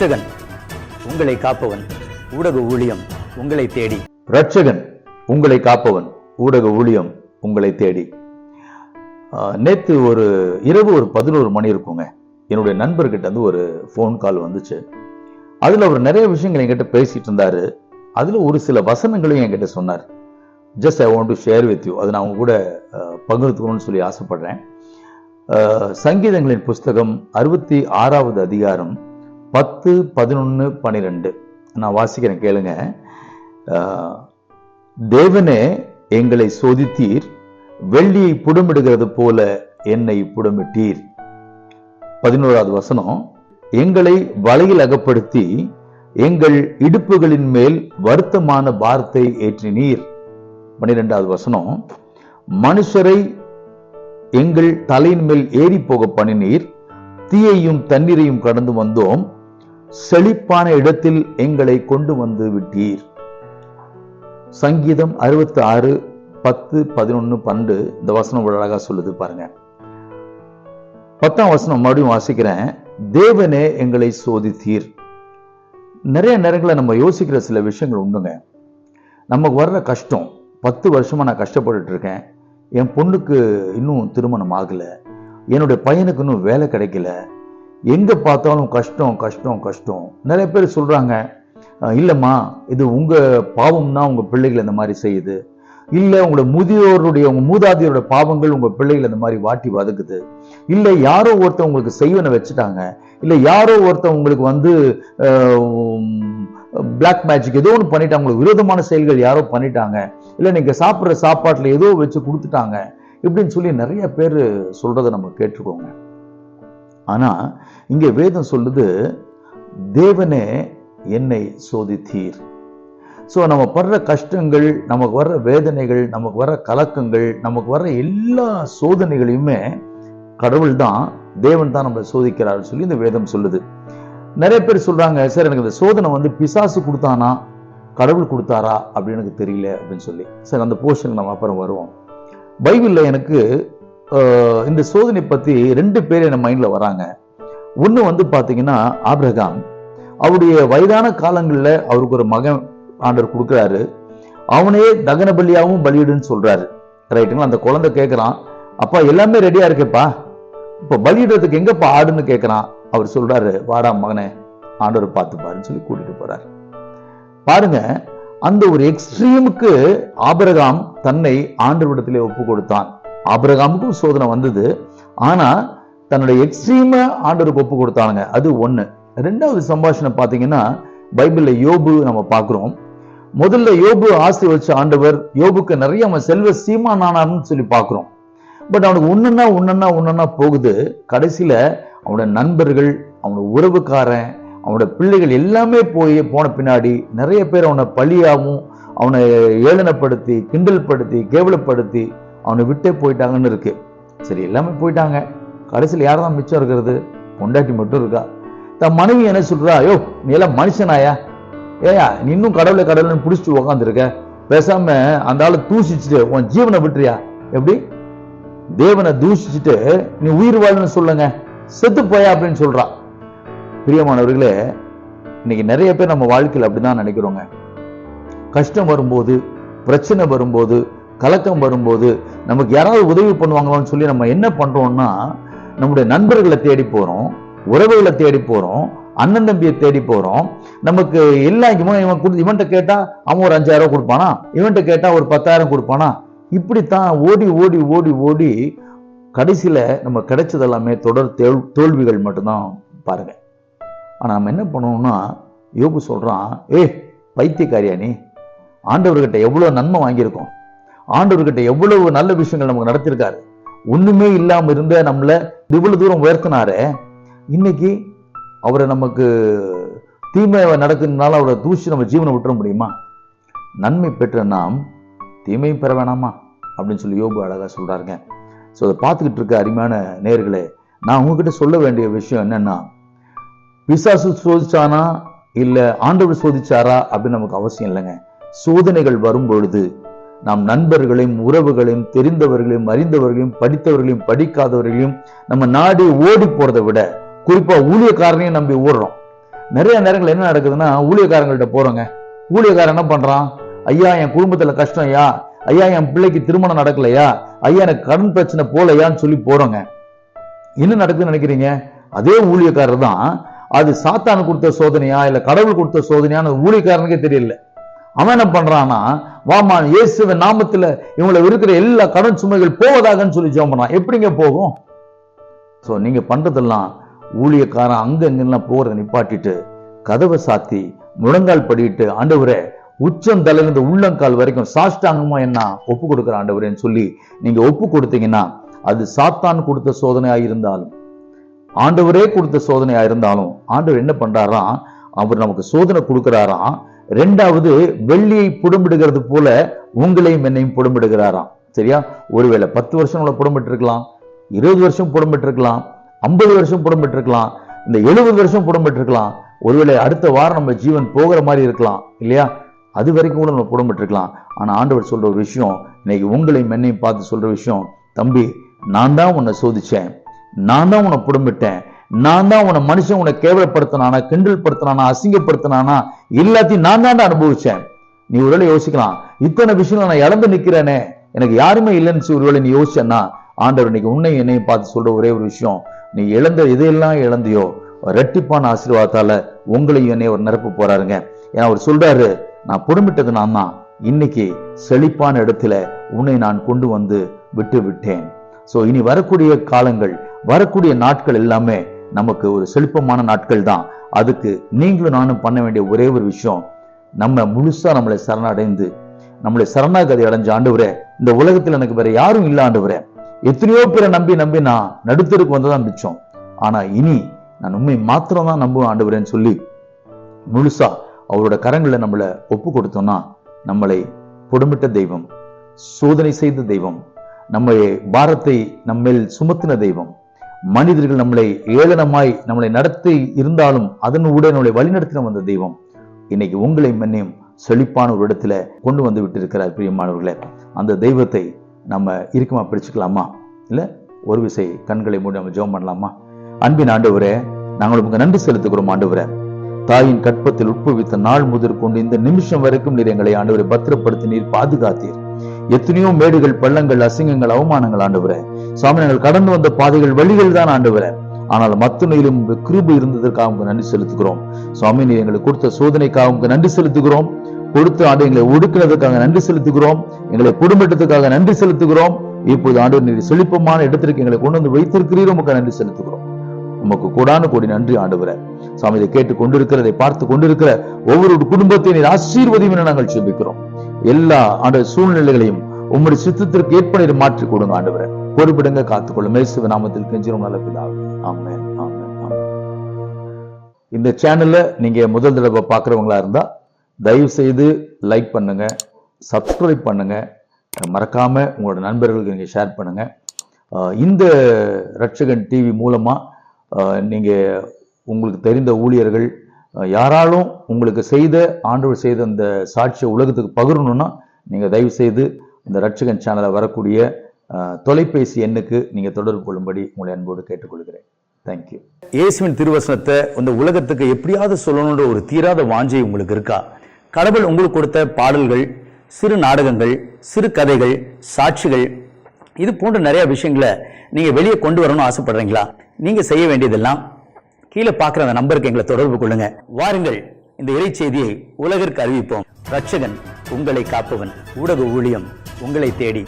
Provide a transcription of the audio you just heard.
ரட்சகன். உங்களை காப்பவன் ஊடக ஊழியம் உங்களை தேடி. ரட்சகன் உங்களை காப்பவன் ஊடக ஊழியம் உங்களை தேடி. நேற்று ஒரு இரவு ஒரு பதினோரு மணி இருக்குங்க. என்னுடைய நண்பர்கிட்ட வந்து ஒரு ஃபோன் கால் வந்துச்சு. அதில் அவர் நிறைய விஷயங்கள் என்கிட்ட பேசிட்டு இருந்தார். அதில் ஒரு சில வசனங்களையும் என்கிட்ட சொன்னார். Just I want to share with you அதை நான் உங்க கூட பகிர்ந்துக்கணும்னு சொல்லி ஆசைப்படுறேன். சங்கீதங்களின் புஸ்தகம் அறுபத்தி ஆறாவது அதிகாரம் பத்து பதினொன்னு பனிரெண்டு. நான் வாசிக்கிறேன் கேளுங்க. தேவனே எங்களை சோதித்தீர் வெள்ளியை புடமிடுகிறது போல என்னை புடமிட்டீர். பதினோராவது வசனம். எங்களை வலையில் அகப்படுத்தி எங்கள் இடுப்புகளின் மேல் வருத்தமான பாரத்தை ஏற்றினீர். பனிரெண்டாவது வசனம். மனுஷரை எங்கள் தலையின் மேல் ஏறி போக பண்ணினீர் தீயையும் தண்ணீரையும் கடந்து வந்தோம். செழிப்பான இடத்தில் எங்களை கொண்டு வந்து விட்டீர். சங்கீதம் அறுபத்தி ஆறு பத்து பதினொன்னு பன்னெண்டு இந்த வசனம் அழகாக அழகா சொல்லுது பாருங்க. பத்தாம் வசனம் மறுபடியும் வாசிக்கிறேன். தேவனே எங்களை சோதித்தீர். நிறைய நேரங்களில் நம்ம யோசிக்கிற சில விஷயங்கள் உண்டுங்க. நமக்கு வர்ற கஷ்டம் பத்து வருஷமா நான் கஷ்டப்பட்டுட்டு இருக்கேன். என் பொண்ணுக்கு இன்னும் திருமணம் ஆகல. என்னுடைய பையனுக்கு இன்னும் வேலை கிடைக்கல. எங்க பார்த்தாலும் கஷ்டம் கஷ்டம் கஷ்டம். நிறைய பேர் சொல்றாங்க இல்லைம்மா இது உங்க பாவம் தான் உங்க பிள்ளைகள் இந்த மாதிரி செய்யுது. இல்லை உங்களோட முதியோருடைய உங்க மூதாதையரோட பாவங்கள் உங்க பிள்ளைகள் இந்த மாதிரி வாட்டி வதக்குது. இல்லை யாரோ ஒருத்தர் உங்களுக்கு செய்வனை வச்சுட்டாங்க. இல்லை யாரோ ஒருத்தர் உங்களுக்கு வந்து பிளாக் மேஜிக் ஏதோ ஒன்று பண்ணிட்டாங்க உங்களுக்கு விரோதமான செயல்கள் யாரோ பண்ணிட்டாங்க. இல்லை நீங்கள் சாப்பிட்ற சாப்பாட்டில் ஏதோ வச்சு கொடுத்துட்டாங்க. இப்படின்னு சொல்லி நிறைய பேர் சொல்றதை நம்ம கேட்டுக்கோங்க ஆனா இங்கே வேதம் சொல்லுது தேவனே என்னை சோதித்தீர். ஸோ நம்ம படுற கஷ்டங்கள் நமக்கு வர்ற வேதனைகள் நமக்கு வர்ற கலக்கங்கள் நமக்கு வர்ற எல்லா சோதனைகளையுமே கடவுள் தான் தேவன் தான் நம்மளை சோதிக்கிறார் சொல்லி இந்த வேதம் சொல்லுது. நிறைய பேர் சொல்றாங்க சார் எனக்கு இந்த சோதனை வந்து பிசாசு கொடுத்தானா? கடவுள் கொடுத்தாரா? அப்படின்னு எனக்கு தெரியல அப்படின்னு சொல்லி. சார் அந்த போர்ஷன் நம்ம அப்புறம் வருவோம். பைபிள்ல எனக்கு இந்த சோதனை பத்தி ரெண்டு பேர் என் மைண்ட்ல வராங்க. ஒன்று வந்து பார்த்தீங்கன்னா ஆப்ரகாம். அவருடைய வயதான காலங்களில் அவருக்கு ஒரு மகன் ஆண்டவர் கொடுக்குறாரு. அவனே தகன பலியாகவும் பலியிடுன்னு சொல்கிறாரு ரைட்டுங்களா அந்த குழந்தை கேட்குறான் அப்பா எல்லாமே ரெடியாக இருக்கேப்பா. இப்போ பலியிடுறதுக்கு எங்கப்பா ஆடுன்னு கேட்குறான் அவர் சொல்கிறாரு வாடா மகனே ஆண்டவர் பார்த்துப்பாருன்னு சொல்லி கூட்டிட்டு போகிறார் பாருங்க அந்த ஒரு எக்ஸ்ட்ரீமுக்கு ஆபரகாம் தன்னை ஆண்டவரிடத்திலே ஒப்பு கொடுத்தான் ஆபிரகாமுக்கும் சோதனை வந்தது. ஆனா தன்னுடைய எக்ஸ்ட்ரீம ஆண்டவருக்கு ஒப்பு கொடுத்தானுங்க அது ஒண்ணு. ரெண்டாவது சம்பாஷணை பார்த்தீங்கன்னா பைபிள்ல யோபு நம்ம பார்க்குறோம். முதல்ல யோபு ஆசை வச்ச ஆண்டவர் யோபுக்கு நிறைய அவன் செல்வ சீமானானார்னு சொல்லி பார்க்குறோம். பட் அவனுக்கு ஒன்றுன்னா ஒன்றுன்னா ஒன்றுன்னா போகுது. கடைசியில் அவனோட நண்பர்கள் அவனோட உறவுக்காரன் அவனோட பிள்ளைகள் எல்லாமே போய் போன பின்னாடி நிறைய பேர் அவனை பழியாவும் அவனை ஏளனப்படுத்தி கிண்டல்படுத்தி கேவலப்படுத்தி அவனை விட்டே போயிட்டாங்கன்னு இருக்கு. சரி எல்லாமே போயிட்டாங்க. கடைசியில் யார் தான் மிச்சம் இருக்கிறது? பொண்டாட்டி மட்டும் இருக்கா? தன் மனைவி என்ன சொல்றா? ஐயோ நீ எல்லாம் மனுஷனாயா? ஏயா நீ இன்னும் கடவுளை கடவுள்னு பிடிச்சிட்டு உக்காந்துருக்க. பேசாம அந்த ஆளை தூசிச்சுட்டு உன் ஜீவனை விட்டுறியா? எப்படி? தேவனை தூஷிச்சுட்டு நீ உயிர் வாழன்னு சொல்லுங்க. செத்து போயா அப்படின்னு சொல்றா. பிரியமானவர்களே இன்னைக்கு நிறைய பேர் நம்ம வாழ்க்கையில் அப்படிதான் நினைக்கிறோங்க. கஷ்டம் வரும்போது பிரச்சனை வரும்போது கலக்கம் வரும்போது நமக்கு யாராவது உதவி பண்ணுவாங்களோன்னு சொல்லி நம்ம என்ன பண்றோம்னா நம்முடைய நண்பர்களை தேடி போறோம் உறவுகளை தேடி போறோம் அண்ணன் தம்பியை தேடி போறோம். நமக்கு எல்லாம் இவன் இவன் கொடு இவன்கிட்ட கேட்டா அவன் ஒரு அஞ்சாயிரம் கொடுப்பானா? இவன்கிட்ட கேட்டா ஒரு பத்தாயிரம் கொடுப்பானா? இப்படித்தான் ஓடி ஓடி ஓடி ஓடி கடைசியில நம்ம கிடைச்சது எல்லாமே தொடர் தேல்- தோல்விகள் மட்டும்தான் பாருங்க. ஆனா நம்ம என்ன பண்ணோம்னா யோபு சொல்றான் ஏ பைத்தியக்காரியா நீ? ஆண்டவர்கிட்ட எவ்வளவு நன்மை வாங்கியிருக்கோம். ஆண்டவர்கிட்ட எவ்வளவு நல்ல விஷயங்கள் நமக்கு நடத்திருக்காரு. ஒண்ணுமே இல்லாம இருந்த நம்மள இவ்வளவு தூரம் உயர்த்தினாரு. இன்னைக்கு அவரை நமக்கு தீமை நடக்கிறதுனால அவரை தூசி நம்ம ஜீவனை விட்டுற முடியுமா? நன்மை பெற்ற நாம் தீமையும் பெற வேணாமா? அப்படின்னு சொல்லி யோபு அழகா சொல்றாருங்க. ஸோ அதை பார்த்துக்கிட்டு இருக்க அருமையான நேர்களே நான் உங்ககிட்ட சொல்ல வேண்டிய விஷயம் என்னன்னா பிசாசு சோதிச்சானா இல்ல ஆண்டவர் சோதிச்சாரா அப்படின்னு நமக்கு அவசியம் இல்லைங்க. சோதனைகள் வரும் பொழுது நாம் நண்பர்களையும் உறவுகளையும் தெரிந்தவர்களையும் அறிந்தவர்களையும் படித்தவர்களையும் படிக்காதவர்களையும் நம்ம நாடி ஓடி போறதை விட குறிப்பா ஊழியக்காரனையும் நம்பி ஓடுறோம். நிறைய நேரங்கள் என்ன நடக்குதுன்னா ஊழியக்காரங்கள்ட்ட போறோங்க. ஊழியக்காரன் என்ன பண்றான்? ஐயா என் குடும்பத்துல கஷ்டம் ஐயா. ஐயா என் பிள்ளைக்கு திருமணம் நடக்கலையா? ஐயா எனக்கு கடன் பிரச்சனை போலையான்னு சொல்லி போறோங்க. என்ன நடக்குதுன்னு நினைக்கிறீங்க? அதே ஊழியக்காரர் தான் அது சாத்தானு கொடுத்த சோதனையா இல்ல கடவுள் கொடுத்த சோதனையான ஊழியக்காரனுக்கே தெரியல. அவன் என்ன பண்றான்னா வாமா இயேசுவின் நாமத்துல இவங்களை இருக்கிற எல்லா கடன் சுமைகள் போவதாகன்னு சொல்லி ஜெபம் பண்றான். எப்படிங்க போகும்? சோ நீங்க பண்றதெல்லாம் ஊழியக்காரன் அங்க இங்கெல்லாம் போறதை நிப்பாட்டிட்டு கதவை சாத்தி முழங்கால் படிட்டு ஆண்டவரே உச்சம் தலையிலிருந்து உள்ளங்கால் வரைக்கும் சாஷ்டாங்கமா என்ன ஒப்பு கொடுக்குற ஆண்டவரேன்னு சொல்லி நீங்க ஒப்பு கொடுத்தீங்கன்னா அது சாத்தான் கொடுத்த சோதனையா இருந்தாலும் ஆண்டவரே கொடுத்த சோதனையா இருந்தாலும் ஆண்டவர் என்ன பண்றாராம் அவர் நமக்கு சோதனை கொடுக்குறாராம் ரெண்டாவது வெள்ளியை புடம்பிடுகிறது போல உங்களையும் என்னையும் புடம்பிடுகிறாராம் சரியா? ஒருவேளை பத்து வருஷம் உள்ள புடம்பிட்டு இருக்கலாம் இருபது வருஷம் புடம்பிட்டு இருக்கலாம் ஐம்பது வருஷம் புடம்பிட்டு இருக்கலாம் இந்த எழுபது வருஷம் புடம்பிட்டு இருக்கலாம் ஒருவேளை அடுத்த வாரம் நம்ம ஜீவன் போகிற மாதிரி இருக்கலாம் இல்லையா? அது வரைக்கும் கூட நம்ம புடம்பிட்டு இருக்கலாம் ஆனா ஆண்டவர் சொல்ற ஒரு விஷயம் இன்னைக்கு உங்களையும் என்னையும் பார்த்து சொல்ற விஷயம் தம்பி நான் தான் உன்னை சோதிச்சேன் நான் தான் உன்னை புடம்பிட்டேன் நான் தான் உன மனுஷன் உன்னை கேவலப்படுத்தினானா கிண்டல் படுத்தினானா அசிங்கப்படுத்தினானா எல்லாத்தையும் நான் தான் அனுபவிச்சேன். நீ ஒருவேளை யோசிக்கலாம். இத்தனை விஷயம் நான் இழந்து நிக்கிறேனே. எனக்கு யாருமே இல்லைன்னு சொல்லி ஒருவேளை நீ யோசிச்சேன்னா ஆண்டவர் இன்னைக்கு உன்னை என்னையும் பார்த்து சொல்ற ஒரே ஒரு விஷயம். நீ இழந்த எதையெல்லாம் இழந்தியோ ரெட்டிப்பான ஆசீர்வாதத்தால உங்களையும் என்னையும் ஒரு நிரப்ப போறாருங்க. ஏன்னா அவர் சொல்றாரு நான் புடமிட்டது நான் தான். இன்னைக்கு செழிப்பான இடத்துல உன்னை நான் கொண்டு வந்து விட்டு விட்டேன். சோ இனி வரக்கூடிய காலங்கள் வரக்கூடிய நாட்கள் எல்லாமே நமக்கு ஒரு செழுப்பமான நாட்கள் தான். அதுக்கு நீங்களும் நானும் பண்ண வேண்டிய ஒரே ஒரு விஷயம் நம்ம முழுசா நம்மளை சரணடைந்து நம்மளை சரணாகதி அடைஞ்ச ஆண்டவரே இந்த உலகத்துல எனக்கு வேற யாரும் இல்ல ஆண்டவரே. எத்தனையோ பேரை நம்பி நம்பி நான் நடுத்தருக்கு வந்ததான் மிச்சம். ஆனா இனி நான் உண்மை மாத்திரம் தான் நம்புவேன் ஆண்டவரேன்னு சொல்லி முழுசா அவரோட கரங்களை நம்மளை ஒப்பு கொடுத்தோம்னா நம்மளை புடமிட்ட தெய்வம் சோதனை செய்த தெய்வம் நம்ம பாரத்தை நம்மேல் சுமத்தின தெய்வம் மனிதர்கள் நம்மளை ஏளனமாய் நம்மளை நடத்தி இருந்தாலும் அதன் நம்மளை வழிநடத்தின வந்த தெய்வம். இன்னைக்கு உங்களை மன்னியும் செழிப்பான ஒரு இடத்துல கொண்டு வந்து விட்டு இருக்கிறார் பிரியமானவர்களே. அந்த தெய்வத்தை நம்ம இருக்குமா பிடிச்சுக்கலாமா? இல்ல ஒரு விசை கண்களை மூடி நம்ம ஜெபம் பண்ணலாமா? அன்பின் ஆண்டவரே நாங்கள் உங்க நன்றி செலுத்துகிறோம் ஆண்டவரே. தாயின் கற்பத்தில் உட்புவித்த நாள் முதற் கொண்டு இந்த நிமிஷம் வரைக்கும் நீர் எங்களை ஆண்டவரை பத்திரப்படுத்தி நீர் பாதுகாத்தீர். எத்தனையோ மேடுகள் பள்ளங்கள் அசிங்கங்கள் அவமானங்கள் ஆண்டவரே. சுவாமி நாங்கள் கடந்து வந்த பாதைகள் வழிகள் தான் ஆண்டவரே. ஆனால் மத்துணையிலும் கிருபு இருந்ததற்காக உங்க நன்றி செலுத்துகிறோம். சுவாமி நீ எங்களுக்கு கொடுத்த சோதனைக்காக உங்க நன்றி செலுத்துகிறோம். கொடுத்த ஆண்டு எங்களை ஒடுக்கினதுக்காக நன்றி செலுத்துகிறோம். எங்களை குடும்பத்துக்காக நன்றி செலுத்துகிறோம். இப்போது ஆண்டு நீர் செழிப்பமான இடத்திற்கு எங்களை கொண்டு வந்து வைத்திருக்கிறீர்கள் உமக்கு நன்றி செலுத்துகிறோம். உமக்கு கூடான கோடி நன்றி ஆண்டவரே. சுவாமி இதை கேட்டு கொண்டிருக்கிறதை பார்த்து கொண்டிருக்கிற ஒவ்வொரு குடும்பத்தை நீர் ஆசீர்வதியும் என நாங்கள் ஜெபிக்கிறோம் எல்லா ஆண்டு சூழ்நிலைகளையும் உம்முடைய சித்தத்திற்கு ஏற்பட மாற்றி கொடுங்க ஆண்டவரே. பொறுப்பிடுங்க காத்துக்கொள்ளும். மேசுவ நாமத்தில் கெஞ்சிரும் நல்ல பிதாவே. ஆமென் ஆமென் இந்த சேனல்ல நீங்க முதல் தடவை பார்க்குறவங்களா இருந்தா தயவு செய்து லைக் பண்ணுங்க சப்ஸ்கிரைப் பண்ணுங்க. மறக்காம உங்களோட நண்பர்களுக்கு நீங்க ஷேர் பண்ணுங்க. இந்த ரட்சகன் டிவி மூலமா நீங்க உங்களுக்கு தெரிந்த ஊழியர்கள் யாராலும் உங்களுக்கு செய்த ஆண்டவர் செய்த அந்த சாட்சியை உலகத்துக்கு பகிரணும்னா நீங்கள் தயவு செய்து இந்த ரட்சகன் சேனலை வரக்கூடிய தொலைபேசி எண்ணுக்கு நீங்கள் தொடர்பு கொள்ளும்படி உங்களை அன்போடு கேட்டுக்கொள்கிறேன். தேங்க்யூ இயேசுவின் திருவசனத்தை இந்த உலகத்துக்கு எப்படியாவது சொல்லணுன்ற ஒரு தீராத வாஞ்சை உங்களுக்கு இருக்கா? கடவுள் உங்களுக்கு கொடுத்த பாடல்கள் சிறு நாடகங்கள் சிறு கதைகள் சாட்சிகள் இது போன்ற நிறைய விஷயங்களை நீங்கள் வெளியே கொண்டு வரணும்னு ஆசைப்படுறீங்களா? நீங்கள் செய்ய வேண்டியதெல்லாம் கீழே பார்க்குற அந்த நம்பருக்கு எங்களை தொடர்பு கொள்ளுங்க. வாருங்கள் இந்த இறை செய்தியை உலகிற்கு அறிவிப்போம். ரட்சகன் உங்களை காப்பவன் ஊடக ஊழியம் உங்களை தேடி.